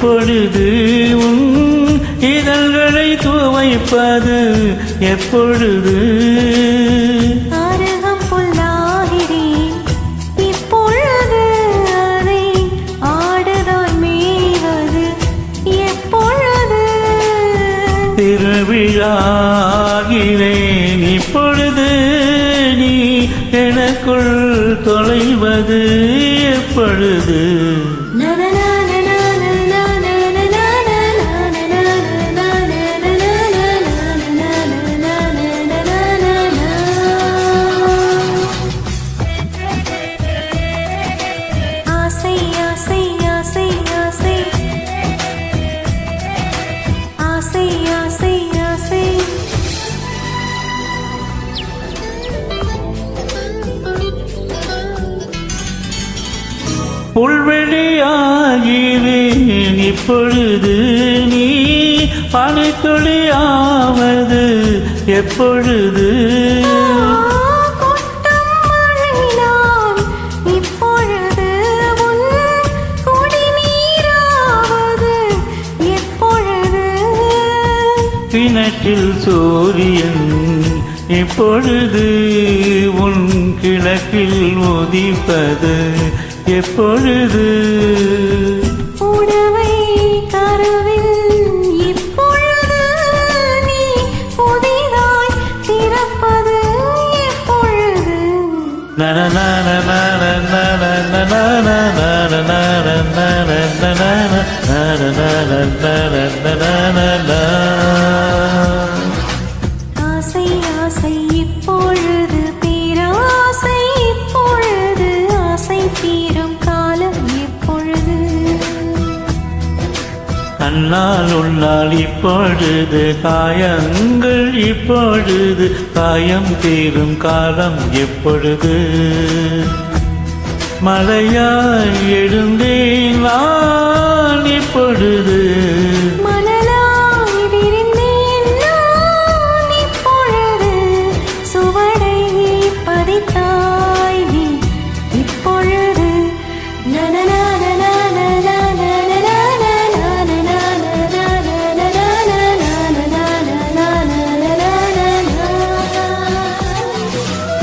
எப்பொழுது உன் இதழ்களை துவைப்பது? எப்பொழுது? திருவிழாகிறேன் இப்பொழுது நீ எனக்குள் தொலைவது? எப்பொழுது? புல்வெளியாகிறேன். இப்பொழுது நீ பனித்துளியாவது எப்பொழுது? கிணற்றில் சூரியன் இப்பொழுது உன் கிழக்கில் உதிப்பது. எப்பொழுது? உணவை கருவில் இப்பொழுது நீ புதிதாய் திறப்பது எப்பொழுது? ஆசை ஆசை இப்பொழுது. உன்னால் உன்னால் இப்பொழுது காயங்கள் இப்பொழுது காயம் தீரும் காலம் எப்பொழுது? மழையாய் எழுந்தேன் நான் இப்பொழுது.